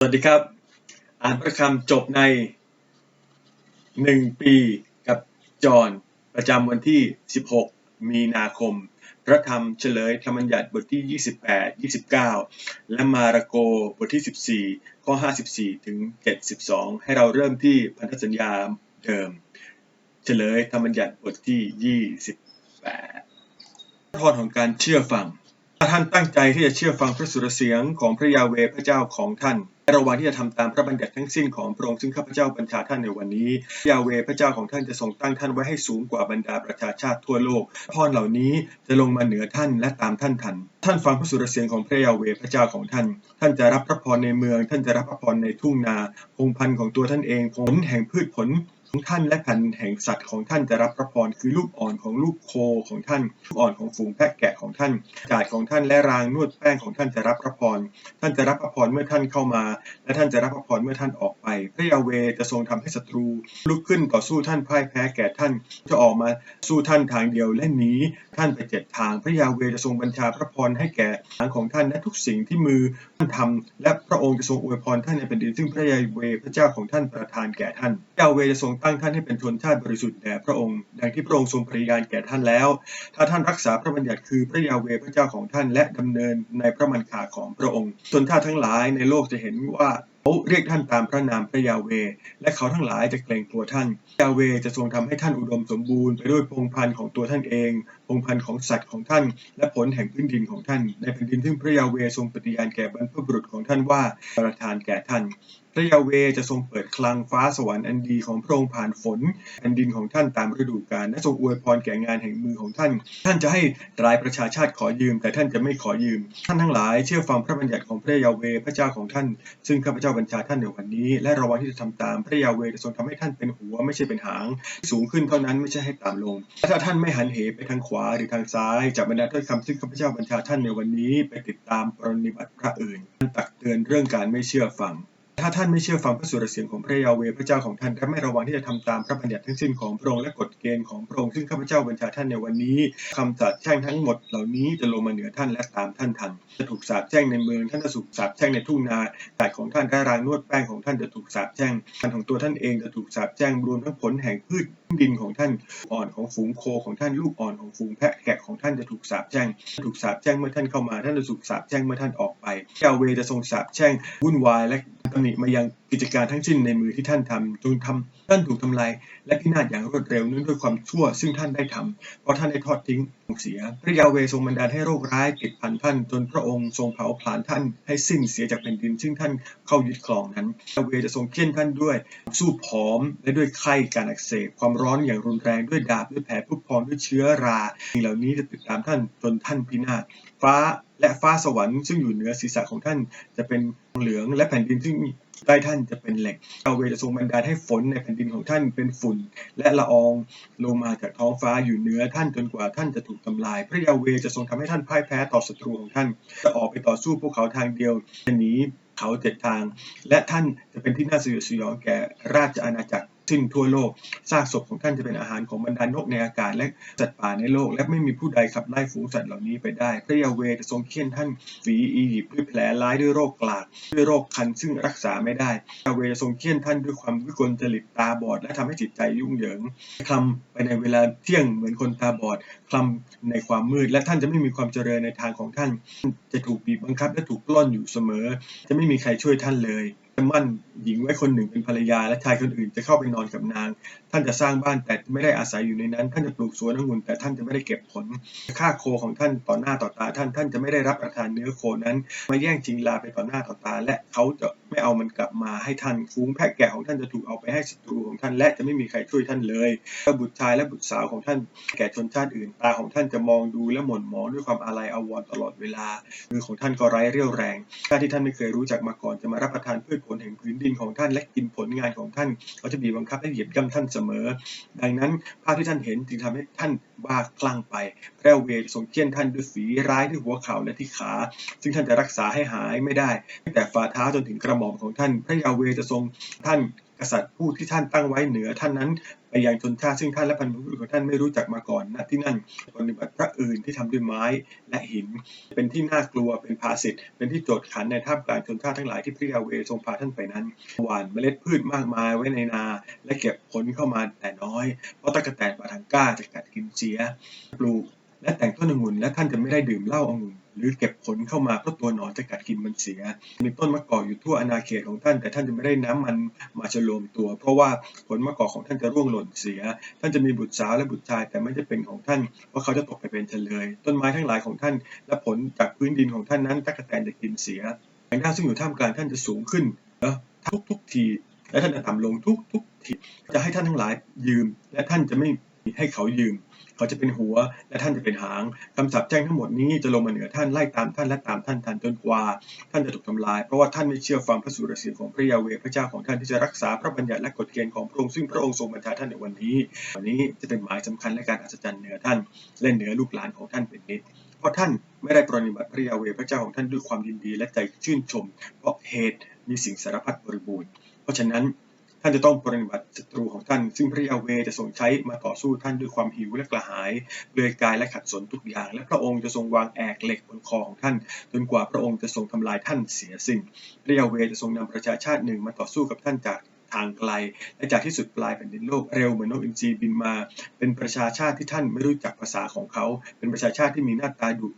สวัสดีครับ อ่านพระคำจบใน 1 ปีกับจอห์นประจำวันที่ 16 มีนาคม พระธรรมเฉลยธรรมบัญญัติบทที่ 28 29 และมาระโกบทที่ 14 ข้อ 54 ถึง 72 ให้เราเริ่มที่พันธสัญญาเดิม เฉลยธรรมบัญญัติบทที่ 28พรของการเชื่อฟัง ถ้าท่านตั้งใจที่จะเชื่อฟังพระสุรเสียงของพระยาเวพระเจ้าของท่านและระวังที่จะทำตามพระบัญญัติทั้งสิ้นของพระองค์ซึ่งข้าพเจ้าบัญชาท่านในวันนี้พระยาเวพระเจ้าของท่านจะทรงตั้งท่านไว้ให้สูงกว่าบรรดาประชาชาติทั่วโลกพรเหล่านี้จะลงมาเหนือท่านและตามท่านทัน ท่านฟังพระสุรเสียงของพระยาเวพระเจ้าของท่าน ท่านจะรับพระพรในเมือง ท่านจะรับพระพรในทุ่งนา พงพันธุ์ของตัวท่านเองผลแห่งพืชผล ของท่านและพันแห่งสัตว์ของท่านจะรับพระพรคือลูกอ่อนของลูกโคของท่าน ลูกอ่อนของฝูงแพะแกะของท่านจาดของท่านและรางนวดแป้งของท่านจะรับพระพรท่านจะรับพระพรเมื่อท่านเข้ามา และท่านจะรับพระพรเมื่อท่านออกไป พระยาเวจะทรงทำให้ศัตรู ลุกขึ้นต่อสู้ท่านพ่ายแพ้แก่ท่านจะออกมาสู้ท่านทางเดียวและหนีท่านไปเจ็ดทาง พระยาเวจะทรงบัญชาพระพรให้แก่ทางของท่านและทุกสิ่งที่มือท่านทำและพระองค์จะทรงอวยพรท่านในแผ่นดินซึ่งพระยาเวพระเจ้าของท่านประทานแก่ท่านพระยาเวจะทรงตั้งท่านให้เป็นชนชาติบริสุทธิ์แด่พระองค์ ดังที่พระองค์ทรงปริญาณแก่ท่านแล้ว ถ้าท่านรักษาพระบัญญัติคือพระยาเวพระเจ้าของท่านและดำเนินในพระมันขาของพระองค์ชนชาติทั้งหลายในโลกจะเห็นว่าเขาเรียกท่านตามพระนามพระยาเว และเขาทั้งหลายจะเกรงกลัวท่าน ยาเวจะทรงทำให้ท่านอุดมสมบูรณ์ไปด้วยพงพันธุ์ของตัวท่านเอง พงพันธุ์ของสัตว์ของท่าน และผลแห่งพื้นดินของท่าน ในแผ่นดินซึ่งพระยาเวทรงปฏิญาณแก่บรรพบุรุษของท่านว่าประทานแก่ท่าน ระยาเวจะทรงเปิดคลังฟ้าสวรรค์อันดีของพระองค์ผ่านฝนแผ่นดินของท่านตามฤดูกาลและทรงอวยพรแก่งานแห่งมือของท่าน ท่านจะให้รายประชาชาติขอยืม แต่ท่านจะไม่ขอยืม ท่านทั้งหลายเชื่อฟังพระบัญญัติของพระยาเวพระเจ้าของท่าน ซึ่งข้าพเจ้าบัญชาท่านในวันนี้ และระวังที่จะทำตามพระยาเวจะทรงทำให้ท่านเป็นหัวไม่ใช่เป็นหาง สูงขึ้นเท่านั้นไม่ใช่ให้ต่ำลงและถ้าท่านไม่หันเหไปทางขวาหรือทางซ้ายจากบรรดาถ้อยคำซึ่งข้าพเจ้าบัญชาท่านในวันนี้ ไปติดตามปรนนิบัติพระอื่นท่านตักเตือนเรื่องการไม่เชื่อฟัง ถ้าท่านไม่เชื่อฟังพระสุรเสียงของพระยาเวห์พระเจ้าของท่านและไม่ระวังที่จะทำตามพระบัญญัติทั้งสิ้นของพระองค์และกฎเกณฑ์ของพระองค์ซึ่งข้าพเจ้าบัญชาท่านในวันนี้คำสาปแช่งทั้งหมดเหล่านี้จะลงมาเหนือท่านและตามท่านทันจะถูกสาปแช่งในเมืองท่านจะถูกสาปแช่งในทุ่งนาจาดของท่านและรางนวดแป้งของท่านจะถูกสาปแช่งพันของตัวท่านเองจะถูกสาปแช่งรวมทั้งผลแห่งพืชดินของท่านอ่อนของฝูงโคของท่านลูกอ่อนของฝูงแพะแกะของท่านจะถูกสาปแช่งถูกสาปแช่งเมื่อท่านเข้ามาท่านจะถูกสาปแช่งเมื่อท่านออกไปยาเวจะทรงสาปแช่งวุ่นวายและ ตำหนิมายังกิจการทั้งสิ้นในมือที่ท่านทำจงทำท่านถูกทำลายและพินาศอย่างรวดเร็วเนื่องด้วยความชั่วซึ่งท่านได้ทำเพราะท่านได้ทอดทิ้งเสีย พระยาเวทรงบันดาลให้โรคร้ายติดพันท่าน จนพระองค์ทรงเผาผลาญท่านให้สิ้นเสียจากแผ่นดิน ซึ่งท่านเข้ายึดครองนั้นยาเวจะทรงเคี่ยนท่านด้วยสู้ผอมและด้วยไข้การอักเสบความร้อนอย่างรุนแรงด้วยดาบด้วยแผลผุพองด้วยเชื้อราสิ่งเหล่านี้จะติดตามท่านจนท่านพินาศฟ้า และฟ้าสวรรค์ซึ่งอยู่เหนือศีรษะของท่านจะเป็นเหลืองและแผ่นดินซึ่งใต้ท่านจะเป็นเหล็กยาเวจะทรงบันดาลให้ฝนในแผ่นดินของท่านเป็นฝุ่น และละอองลงมาจากท้องฟ้าอยู่เหนือท่านจนกว่าท่านจะถูกทำลาย พระยาเวจะทรงทำให้ท่านพ่ายแพ้ต่อศัตรูของท่าน จะออกไปต่อสู้พวกเขาทางเดียวจะหนีเขาเจ็ดทาง และท่านจะเป็นที่น่าสยดสยองแก่ราชอาณาจักร สิ้นทั่วโลก ซากศพของท่านจะเป็นอาหารของบรรดานกในอากาศและสัตว์ป่าในโลก และไม่มีผู้ใดขับไล่ฝูงสัตว์เหล่านี้ไปได้ พระยาเวจะทรงเคี่ยนท่านฝีอียิปต์ด้วยแผลร้ายด้วยโรคกลากด้วยโรคคันซึ่งรักษาไม่ได้ยาเวจะทรงเคี่ยนท่านด้วยความวิกลจริตตาบอด และทำให้จิตใจยุ่งเหยิงคลำไปในเวลาเที่ยงเหมือนคนตาบอดคลำในความมืด และท่านจะไม่มีความเจริญในทางของท่าน จะถูกบีบบังคับและถูกปล้อนอยู่เสมอ จะไม่มีใครช่วยท่านเลย มั่นหญิงไว้คนหนึ่งเป็นภรรยา และชายคนอื่นจะเข้าไปนอนกับนางท่านจะสร้างบ้านแต่ไม่ได้อาศัยอยู่ในนั้น ท่านจะปลูกสวนองุ่นแต่ท่านจะไม่ได้เก็บผลฆ่าโคของท่านต่อหน้าต่อตา ท่านท่านจะไม่ได้รับประทานเนื้อโคนั้น มาแย่งชิงลาไปต่อหน้าต่อตา และเขาจะไม่เอามันกลับมาให้ท่านฟูงแพะแกะของท่านจะถูกเอาไปให้ศัตรูของท่าน และจะไม่มีใครช่วยท่านเลยและบุตรชายและบุตรสาวของท่านแก่ชนชาติอื่น ตาของท่านจะมองดูและหม่นหมองด้วยความอาลัยอาวรณ์ตลอดเวลามือของท่านก็ไร้เรี่ยวแรงชาติที่ท่านไม่เคยรู้จักมาก่อนจะมารับประทานพืชผลแห่งพื้นดินของท่านและกินผลงานของท่านเขาจะบีบบังคับให้เหยียบย่ำท่านเสมอ ดังนั้นภาพที่ท่านเห็นจึงทำให้ท่านบ้าคลั่งไปพระเวทรงเคี่ยนท่านด้วยฝีร้ายที่หัวเข่าและที่ขา ซึ่งท่านจะรักษาให้หายไม่ได้ตั้งแต่ฝ่าเท้าจนถึงกระหม่อมของท่าน พระยาเวจะทรงท่าน กษัตริย์ผู้ที่ท่านตั้งไว้เหนือท่านนั้นไปยังชนชาติซึ่งท่านและบรรพบุรุษของท่านไม่รู้จักมาก่อนณที่นั่นปฏิบัติพระอื่นที่ทำด้วยไม้และหิน เป็นที่น่ากลัวเป็นภาสิทธิ์เป็นที่โจทย์ขันในท่ามกลางชนชาติทั้งหลายที่พระยาเวทรงพาท่านไปนั้น หว่านเมล็ดพืชมากมายไว้ในนา และเก็บผลเข้ามาแต่น้อย เพราะตะกแตนปาทังก้าจะกัดกินเสีย ปลูกและแต่งต้นองุ่นและท่านจะไม่ได้ดื่มเหล้าองุ่น หรือเก็บผลเข้ามาเพราะตัวหนอนจะกัดกินมันเสีย มีต้นมะกอกอยู่ทั่วอาณาเขตของท่าน แต่ท่านจะไม่ได้น้ำมันมาฉโลมตัว เพราะว่าผลมะกอกของท่านจะร่วงหล่นเสีย ท่านจะมีบุตรสาวและบุตรชายแต่ไม่ได้เป็นของท่านเพราะเขาจะตกไปเป็นเฉลย ต้นไม้ทั้งหลายของท่าน และผลจากพื้นดินของท่านนั้นตะกแตนจะกินเสียแสงดาซึ่งอยู่ท่ามกลางท่านจะสูงขึ้นนะทุกทุกทีและท่านจะต่ำลงทุกทุกทีจะให้ท่านทั้งหลายยืม และท่านจะไม่ ให้เขายืม เขาจะเป็นหัวและท่านจะเป็นหางคำสาปแจ้งทั้งหมดนี้จะลงมาเหนือท่านไล่ตามท่านและตามท่านทันจนกว่า ท่านจะถูกทำลาย เพราะว่าท่านไม่เชื่อฟังพระสุรเสียงของพระยาเวพระเจ้าของท่านที่จะรักษาพระบัญญัติและกฎเกณฑ์ของพระองค์ซึ่งพระองค์ทรงบัญชาท่านในวันนี้วันนี้จะเป็นหมายสำคัญและการอัศจรรย์เหนือท่านและเหนือลูกหลานของท่านเป็นนิดเพราะท่านไม่ได้ปรนนิบัติพระยาเวพระเจ้าของท่านด้วยความยินดีและใจชื่นชม เพราะเหตุมีสิ่งสารพัดบริบูรณ์ เพราะฉะนั้น ท่านจะต้องปรนิบัติศัตรูของท่าน ซึ่งพระยาเวจะทรงใช้มาต่อสู้ท่านด้วยความหิวและกระหายเปลือยกายและขัดสนทุกอย่าง และพระองค์จะทรงวางแอกเหล็กบนคอของท่าน จนกว่าพระองค์จะทรงทำลายท่านเสียสิ้น พระยาเวจะทรงนำประชาชาติหนึ่งมาต่อสู้กับท่านจากทางไกล และจากที่สุดปลายแผ่นดินโลกเร็วเหมือนนกอินทรีบินมา เป็นประชาชาติที่ท่านไม่รู้จักภาษาของเขา เป็นประชาชาติที่มีหน้าตาดุ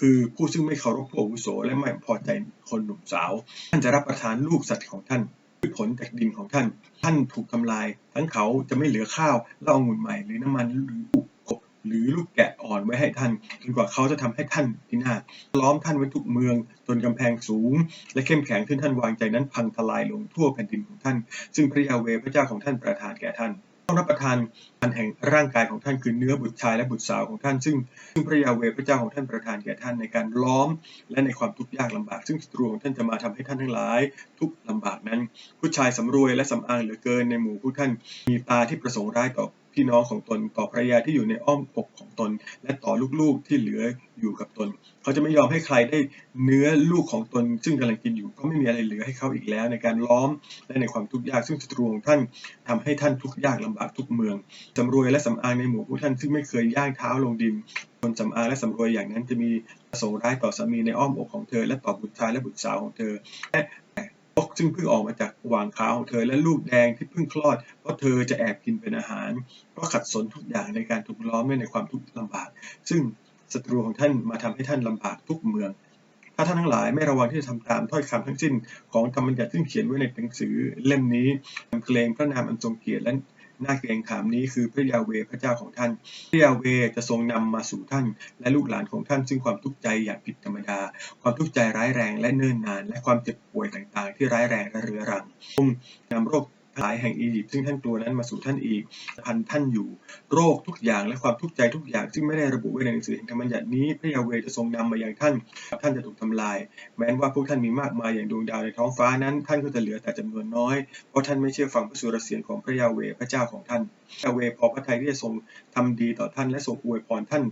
คือผู้ซึ่งไม่เคารพผู้อาวุโสและไม่พอใจคนหนุ่มสาว ท่านจะรับประทานลูกสัตว์ของท่าน ด้วยผลจากดินของท่าน ท่านถูกทำลาย ทั้งเขาจะไม่เหลือข้าวเล่าองุ่นใหม่ หรือน้ำมันหรือลูกบหรือลูกแกะอ่อนไว้ให้ท่านจนกว่าเขาจะทำให้ท่านพินาศล้อมท่านไว้ทุกเมือง จนกำแพงสูง และเข้มแข็งขึ้นท่านวางใจนั้นพังทลายลงทั่วแผ่นดินของท่าน ซึ่งพระยาเวพระเจ้าของท่านประทานแก่ท่านต้องรับประทานอันแห่งร่างกายของท่านคือเนื้อบุตรชายและบุตรสาวของท่าน ซึ่งซึ่งพระยาเวพระเจ้าของท่านประทานแก่ท่านในการล้อม และในความทุกข์ยากลำบาก ซึ่งศัตรูของท่านจะมาทำให้ท่านทั้งหลาย ทุกข์ลำบากนั้น ผู้ชายสำรวยและสำอางเหลือเกินในหมู่ผู้ท่านมีตาที่ประสงค์ร้ายต่อพี่น้องของตนต่อภรรยาที่อยู่ในอ้อมอกของตน และต่อลูกๆที่เหลืออยู่กับตน เขาจะไม่ยอมให้ใครได้เนื้อลูกของตน ซึ่งกำลังกินอยู่ก็ไม่มีอะไรเหลือให้เขาอีกแล้ว ในการล้อมและในความทุกข์ยากซึ่งศัตรูของท่านทำให้ท่านทุกข์ยากลำบากทุกเมืองสำรวยและสำอางในหมู่ผู้ท่านซึ่งไม่เคยย่างเท้าลงดิน คนสำอางและสำรวยอย่างนั้นจะมีประสงค์ร้ายต่อสามีในอ้อมอกของเธอ และต่อบุตรชายและบุตรสาวของเธอและนกซึ่งเพิ่งออกมาจากหว่างขาของเธอและลูกแดงที่เพิ่งคลอดเพราะเธอจะแอบกินเป็นอาหาร เพราะขัดสนทุกอย่างในการถูกล้อมในความทุกข์ลำบาก ซึ่งศัตรูของท่านมาทำให้ท่านลำบากทุกเมือง ถ้าท่านทั้งหลายไม่ระวังที่จะทำตามถ้อยคำทั้งสิ้นของธรรมบัญญัติซึ่งเขียนไว้ในหนังสือเล่มนี้เกรงพระนามอันทรงเกียรติและ น่าเกรงขามนี้คือพระยาเวพระเจ้าของท่าน พระยาเวจะทรงนำมาสู่ท่าน และลูกหลานของท่านซึ่งความทุกข์ใจอย่างผิดธรรมดา ความทุกข์ใจร้ายแรงและเนิ่นนาน และความเจ็บป่วยต่างๆ ที่ร้ายแรงและเรื้อรังทรงนำโรค หลายแห่งอียิปต์ซึ่งท่านกลัวนั้นมาสู่ท่านอีกพันท่านอยู่โรคทุกอย่างและความทุกข์ใจทุกอย่าง ซึ่งไม่ได้ระบุไว้ในหนังสือแห่งธรรมบัญญัตินี้พระยาเวจะทรงนำมาอย่างท่าน ท่านจะถูกทำลาย แม้นว่าพวกท่านมีมากมายอย่างดวงดาวในท้องฟ้านั้น ท่านก็จะเหลือแต่จำนวนน้อยเพราะท่านไม่เชื่อฟังพระสุรเสียงของพระยาเวพระเจ้าของท่านพระยาเวพอพระทัยที่จะทรงทำดีต่อท่านและทรงอวยพรท่าน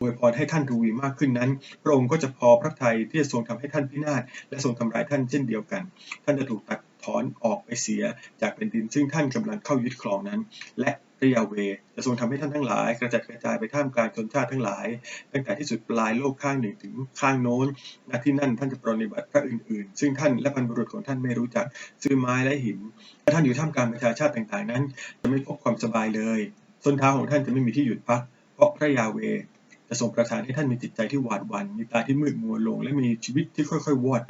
อวยพรให้ท่านทวีมากขึ้นนั้น พระองค์ก็จะพอพระทัยที่จะทรงทำให้ท่านพินาศและทรงทำลายท่านเช่นเดียวกัน ท่านจะถูกตัด ถอนออกไปเสียจากแผ่นดิน ซึ่งท่านกำลังเข้ายึดครองนั้น และพระยาเวจะทรงทำให้ท่านทั้งหลาย กระจัดกระจายไปท่ามกลางชนชาติทั้งหลาย ตั้งแต่ที่สุดปลายโลกข้างหนึ่งถึงข้างโน้นณที่นั่นท่านจะปรนนิบัติพระอื่นๆ ซึ่งท่านและบรรพบุรุษของท่านไม่รู้จักซื้อไม้และหินถ้าท่านอยู่ท่ามกลางประชาชาติต่างๆนั้น จะไม่พบความสบายเลยส้นเท้าของท่านจะไม่มีที่หยุดพัก เพราะพระยาเวจะทรงประทานให้ท่านมีจิตใจที่หวาดหวัน่นมีตาที่มืดมัวลง และมีชีวิตที่ค่อยๆวอด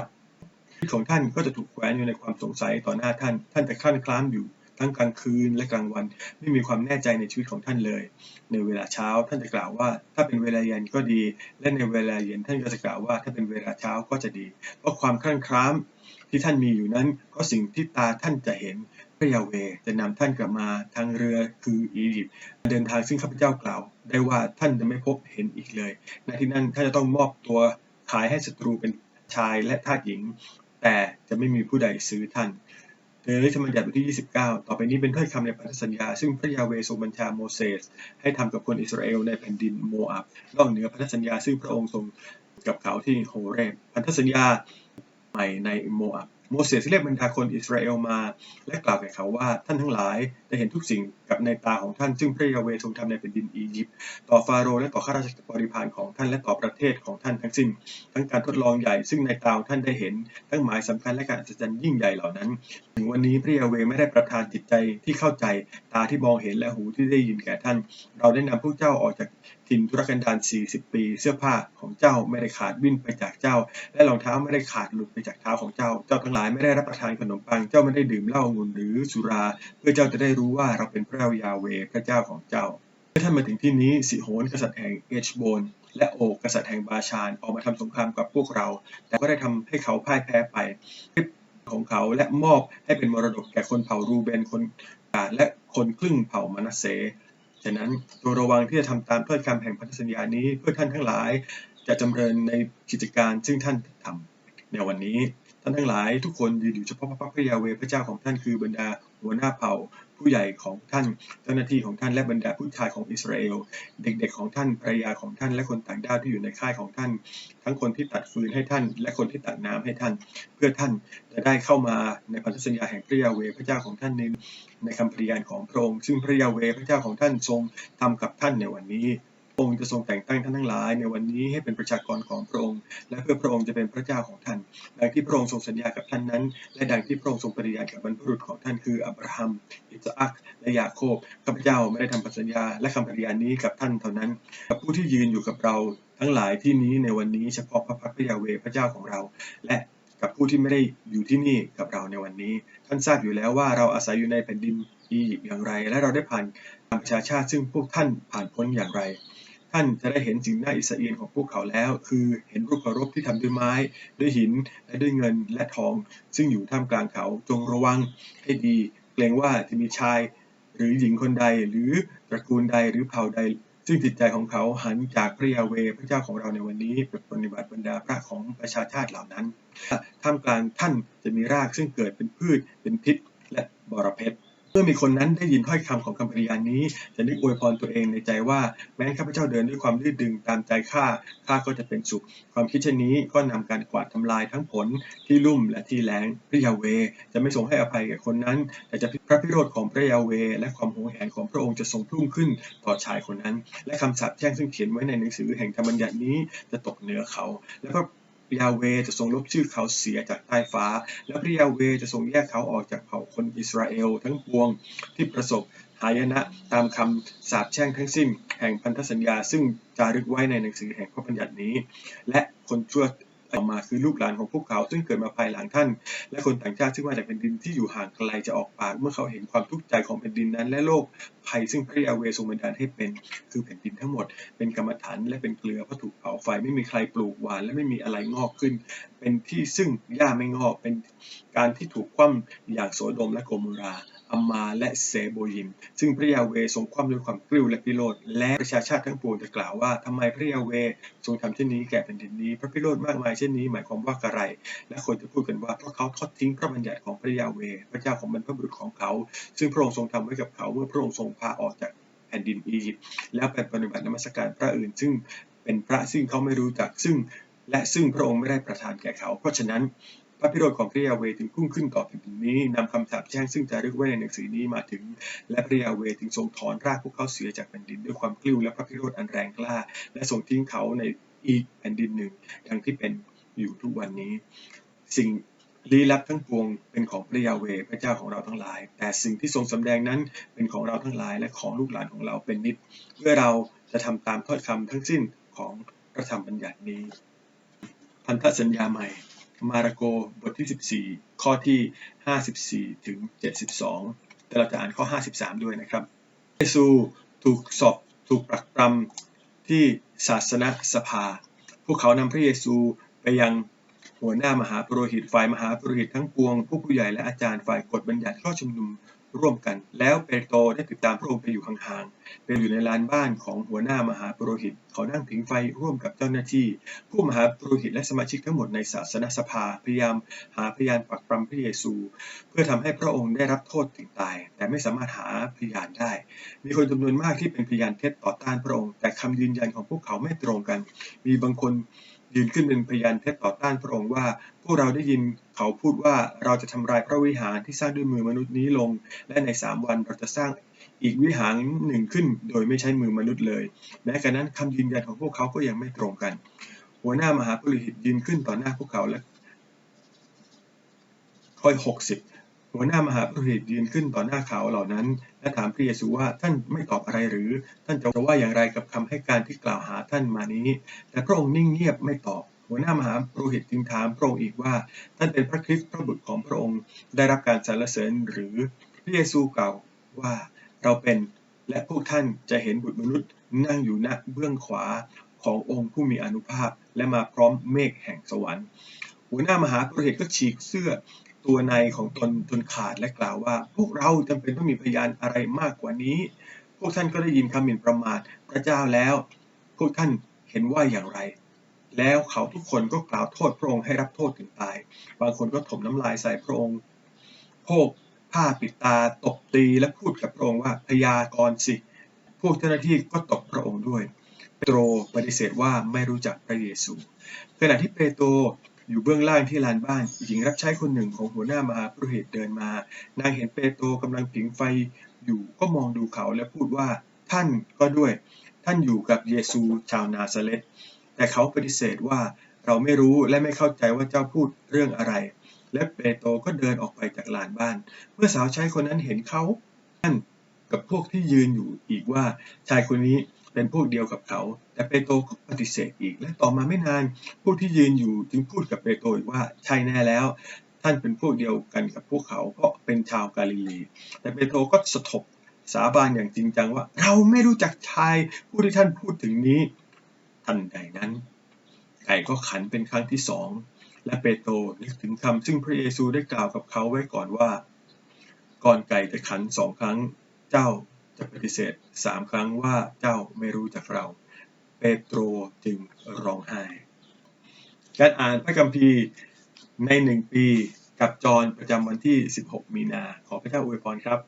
ตของท่านก็จะถูกแขวนอยู่ในความสงสัยต่อหน้าท่าน ท่านจะคลั่นคล้ามอยู่ทั้งกลางคืนและกลางวัน ไม่มีความแน่ใจในชีวิตของท่านเลย ในเวลาเช้าท่านจะกล่าวว่า ถ้าเป็นเวลาเย็นก็ดี และในเวลาเย็นท่านก็จะกล่าวว่า ถ้าเป็นเวลาเช้าก็จะดี เพราะความคลั่นคล้ามที่ท่านมีอยู่นั้น ก็สิ่งที่ตาท่านจะเห็นพระยาเวจะนำท่านกลับมาทางเรือคืออียิปต์เดินทางซึ่งข้าพเจ้ากล่าว ได้ว่าท่านจะไม่พบเห็นอีกเลย ในที่นั้นท่านจะต้องมอบตัวขายให้ศัตรูเป็นชายและทาสหญิง แต่จะไม่มีผู้ใดซื้อท่านเนื้อธรรมบัญญัติบทที่ 29 ต่อไปนี้เป็นถ้อยคำในพันธสัญญา ซึ่งพระยาเวทรงบัญชาโมเสสให้ทำกับคนอิสราเอลในแผ่นดินโมอับนอกเหนือพันธสัญญาซึ่งพระองค์ทรงกับเขาที่โฮเรบพันธสัญญาใหม่ในโมอับ โมเสสเรียกบรรดาคนอิสราเอลมา และกล่าวแก่เขาว่าท่านทั้งหลายได้เห็นทุกสิ่งกับในตาของท่านซึ่งพระยาเวทรงทำในแผ่นดินอียิปต์ต่อฟาโรห์และต่อข้าราชบริพารของท่านและต่อประเทศของท่านทั้งสิ้น ทั้งการทดลองใหญ่ซึ่งในตาของท่านได้เห็น ทั้งหมายสำคัญและการอัศจรรย์ยิ่งใหญ่เหล่านั้น ถึงวันนี้พระยาเวไม่ได้ประทานจิตใจที่เข้าใจตาที่มองเห็นและหูที่ได้ยินแก่ท่าน เราได้นำพวกเจ้าออกจากถิ่นทุรกันดาร40 ปี เสื้อผ้าของเจ้าไม่ได้ขาดวิ่นไปจากเจ้า และรองเท้าไม่ได้ขาดหลุดไปจากเท้าของเจ้าเจ้าทั้งหลายไม่ได้รับประทานขนมปัง เจ้าไม่ได้ดื่มเหล้าองุ่นหรือสุรา เพื่อเจ้าจะได้รู้ว่าเราเป็นพระยาเวพระเจ้าของเจ้าเมื่อท่านมาถึงที่นี้สิโหนกษัตริย์แห่งเอชโบนและโอกษัตริย์แห่งบาชานออกมาทำสงครามกับพวกเรา แต่ก็ได้ทำให้เขาพ่ายแพ้ไปของเขาและมอบให้เป็นมรดกแก่คนเผ่ารูเบนคนกาดและคนครึ่งเผ่ามนัสเสฉะนั้นจงระวังที่จะทำตามถ้อยคำแห่งพันธสัญญานี้เพื่อท่านทั้งหลาย จะจำเริญในกิจการซึ่งท่านทำในวันนี้ ท่านทั้งหลายทุกคนยืนอยู่เฉพาะพระพระยาเวพระเจ้าของท่านคือบรรดาหัวหน้าเผ่า ผู้ใหญ่ของท่านเจ้าหน้าที่ของท่านและบรรดาผู้ชายของอิสราเอล เด็กๆของท่านภรรยาของท่านและคนต่างด้าวที่อยู่ในค่ายของท่าน ทั้งคนที่ตัดฟืนให้ท่าน และคนที่ตัดน้ำให้ท่าน เพื่อท่านจะได้เข้ามาในพันธสัญญาแห่งพระยาเวพระเจ้าของท่านในในคำพยานของพระองค์ซึ่งพระยาเวพระเจ้าของท่านทรงทำกับท่านในวันนี้ องค์จะทรงแต่งตั้งท่านทั้งหลายในวันนี้ให้เป็นประชากรของพระองค์ และเพื่อพระองค์จะเป็นพระเจ้าของท่าน ดังที่พระองค์ทรงสัญญากับท่านนั้น และดังที่พระองค์ทรงปฏิญาณกับบรรพบุรุษของท่านคืออับราฮัม อิสอัคและยาโคบข้าพเจ้าไม่ได้ทำพันสัญญาและคำปฏิญาณนี้กับท่านเท่านั้น กับผู้ที่ยืนอยู่กับเราทั้งหลายที่นี้ในวันนี้เฉพาะพระพักพระยาเวพระเจ้าของเรา และกับผู้ที่ไม่ได้อยู่ที่นี่กับเราในวันนี้ ท่านทราบอยู่แล้วว่าเราอาศัยอยู่ในแผ่นดินอียิปต์อย่างไร และเราได้ผ่านประชาชาติซึ่งพวกท่านผ่านพ้นอย่างไร ท่านจะได้เห็นสิ่งน่าอิสเอียนของพวกเขาแล้ว คือเห็นรูปเคารพที่ทำด้วยไม้ ด้วยหิน และด้วยเงินและทอง ซึ่งอยู่ท่ามกลางเขา จงระวังให้ดี เกรงว่าจะมีชาย หรือหญิงคนใด หรือตระกูลใด หรือเผ่าใด ซึ่งจิตใจของเขาหันจากพระยาเวพระเจ้าของเราในวันนี้ไปปฏิบัติบรรดาพระของประชาชาติเหล่านั้น ท่ามกลางท่านจะมีรากซึ่งเกิดเป็นพืช เป็นพิษ และบรเพชร เมื่อมีคนนั้นได้ยินถ้อยคำของคำปฏิญาณนี้ จะนึกอวยพรตัวเองในใจว่า แม้ข้าพเจ้าเดินด้วยความดื้อดึงตามใจข้าข้าก็จะเป็นสุข ความคิดเช่นนี้ก็นำการกวาดทำลายทั้งผลที่ลุ่มและที่แล้งพระยาเวจะไม่ทรงให้อภัยแก่คนนั้น แต่จะพระพิโรธของพระยาเว และความโหยแหนของพระองค์จะทรงพุ่งขึ้นต่อชายคนนั้น และคำสาปแช่งซึ่งเขียนไว้ในหนังสือแห่งธรรมบัญญัตินี้จะตกเหนือเขา และพระ ยาเวจะทรงลบชื่อเขาเสียจากใต้ฟ้า และพระยาเวจะทรงแยกเขาออกจากเผ่าคนอิสราเอลทั้งปวงที่ประสบหายนะตามคำสาปแช่งทั้งสิ้น แห่งพันธสัญญาซึ่งจารึกไว้ในหนังสือแห่งข้อบัญญัตินี้ และคนชั่ว ต่อมาคือลูกหลานของพวกเขาซึ่งเกิดมาภายหลังท่าน และคนต่างชาติซึ่งมาจากแผ่นดินที่อยู่ห่างไกลจะออกปาก เมื่อเขาเห็นความทุกข์ใจของแผ่นดินนั้น และโลกภัยซึ่งพระยาเวทรงบันดาลให้เป็น คือแผ่นดินทั้งหมด เป็นกรรมฐานและเป็นเกลือเพราะถูกเผาไฟไม่มีใครปลูกหวาน และไม่มีอะไรงอกขึ้น เป็นที่ซึ่งหญ้าไม่งอกเป็นการที่ถูกคว่ำอย่างโสดมและโกโมรา อัมมาและเซโบยิม ซึ่งพระยาเวทรงคว่ำด้วยความกริ้วและพิโรธและประชาชาติทั้งปวงจะกล่าวว่าทำไมพระยาเวทรงทำเช่นนี้แก่แผ่นดินนี้ พระพิโรธมากมายเช่นนี้หมายความว่าอะไร และคนจะพูดกันว่าเพราะเขาทอดทิ้งพระบัญญัติของพระยาเว พระเจ้าของบรรพบุรุษของเขา ซึ่งพระองค์ทรงทำไว้กับเขาเมื่อพระองค์ทรงพาออกจากแผ่นดินอียิปต์แล้วไปปฏิบัตินมัสการพระอื่น ซึ่งเป็นพระซึ่งเขาไม่รู้จักซึ่ง และซึ่งพระองค์ไม่ได้ประทานแก่เขา เพราะฉะนั้น พระพิโรธของพระยาเวถึงพุ่งขึ้นต่อแผ่นดินนี้นำคำสาปแช่งซึ่งจะรียกไว้ในหนังสือนี้มาถึง และพระยาเวถึงทรงถอนรากพวกเขาเสียจากแผ่นดินด้วยความกลิ้วและพระพิโรธอันแรงกล้า และทรงทิ้งเขาในอีกแผ่นดินหนึ่งดังที่เป็นอยู่ทุกวันนี้ สิ่งลี้ลับทั้งปวงเป็นของพระยาเวพระเจ้าของเราทั้งหลาย แต่สิ่งที่ทรงสำแดงนั้นเป็นของเราทั้งหลายและของลูกหลานของเราเป็นนิด เพื่อเราจะทำตามถ้อยคำทั้งสิ้นของพระธรรมบัญญัตินี้ พันธสัญญาใหม่ มาระโกบทที่ 14 ข้อที่ 54 ถึง 72 แต่เราจะอ่านข้อ 53 ด้วยนะครับ เยซูถูกสอบถูกปรักปรำที่ศาสนสภา พวกเขานำพระเยซูไปยังหัวหน้ามหาปรหิตฝ่ายมหาปรหิตทั้งปวง ผู้ผู้ใหญ่และอาจารย์ฝ่ายกฎบัญญัติเข้าชุมนุม ร่วมกัน แล้วเปโตรได้ติดตามพระองค์ไปอยู่ห่างๆเป็นอยู่ในลานบ้านของหัวหน้ามหาปรหิต เขานั่งผิงไฟร่วมกับเจ้าหน้าที่ ผู้มหาปรหิตและสมาชิกทั้งหมดในศาสนสภาพยายามหาพยานปักปรำพระเยซู เพื่อทำให้พระองค์ได้รับโทษถึงตาย แต่ไม่สามารถหาพยานได้ มีคนจำนวนมากที่เป็นพยานเท็จต่อต้านพระองค์ แต่คำยืนยันของพวกเขาไม่ตรงกัน มีบางคน ยืนขึ้นเป็นพยานเท็จต่อต้านพระองค์ว่า พวกเราได้ยินเขาพูดว่าเราจะทำลายพระวิหารที่สร้างด้วยมือมนุษย์นี้ลง และในสามวันเราจะสร้างอีกวิหารหนึ่งขึ้นโดยไม่ใช้มือมนุษย์เลย แม้กระนั้นคำยืนยันของพวกเขาก็ยังไม่ตรงกัน หัวหน้ามหาปุโรหิตยืนขึ้นต่อหน้าพวกเขาและข้อหกสิบ หัวหน้ามหาปุโรหิตยืนขึ้นต่อหน้าเขาเหล่านั้น และถามพระเยซูว่าท่านไม่ตอบอะไรหรือ ท่านจะว่าอย่างไรกับคำให้การที่กล่าวหาท่านมานี้ แต่พระองค์นิ่งเงียบไม่ตอบหัวหน้ามหาปุโรหิตจึงถามพระองค์อีกว่า ท่านเป็นพระคริสต์พระบุตรของพระองค์ได้รับการสรรเสริญหรือ พระเยซูกล่าวว่าเราเป็นและพวกท่านจะเห็นบุตรมนุษย์นั่งอยู่ณเบื้องขวาขององค์ผู้มีอนุภาพ และมาพร้อมเมฆแห่งสวรรค์ หัวหน้ามหาปุโรหิตก็ฉีกเสื้อ ตัวในของตนจนขาดและกล่าวว่า พวกเราจำเป็นต้องมีพยานอะไรมากกว่านี้ พวกท่านก็ได้ยินคำหมิ่นประมาทพระเจ้าแล้ว พวกท่านเห็นว่าอย่างไร แล้วเขาทุกคนก็กล่าวโทษพระองค์ให้รับโทษถึงตาย บางคนก็ถมน้ำลายใส่พระองค์โพกผ้าปิดตาตบตีและพูดกับพระองค์ว่าพยากรสิ พวกเจ้าหน้าที่ก็ตบพระองค์ด้วย เปโตรปฏิเสธว่าไม่รู้จักพระเยซูขณะที่เปโตร อยู่เบื้องล่างที่ลานบ้าน หญิงรับใช้คนหนึ่งของหัวหน้ามหาปุโรหิตเดินมา นางเห็นเปโตรกำลังผิงไฟอยู่ก็มองดูเขาและพูดว่าท่านก็ด้วย ท่านอยู่กับเยซูชาวนาซาเรตแต่เขาปฏิเสธว่าเราไม่รู้และไม่เข้าใจว่าเจ้าพูดเรื่องอะไร และเปโตรก็เดินออกไปจากลานบ้าน เมื่อสาวใช้คนนั้นเห็นเขาท่านกับพวกที่ยืนอยู่อีกว่าชายคนนี้ เป็นพวกเดียวกับเขา แต่เปโตรก็ปฏิเสธอีก และต่อมาไม่นานพวกที่ยืนอยู่จึงพูดกับเปโตรอีกว่าใช่แน่แล้ว ท่านเป็นพวกเดียวกันกับพวกเขาเพราะเป็นชาวกาลิลี แต่เปโตรก็สะทบสาบานอย่างจริงจังว่า เราไม่รู้จักชายผู้ที่ท่านพูดถึงนี้ ทันใดนั้น ไก่ก็ขันเป็นครั้งที่สองและเปโตรนึกถึงคำซึ่งพระเยซูได้กล่าวกับเขาไว้ก่อนว่า ก่อนไก่จะขันสองครั้ง เจ้า จะปฏิเสธสามครั้งว่าเจ้าไม่รู้จักเรา เปโตรจึงร้องไห้ การอ่านพระคัมภีร์ในหนึ่งปีกับจอนประจำวันที่ 16 มีนา ขอพระเจ้าอวยพรครับ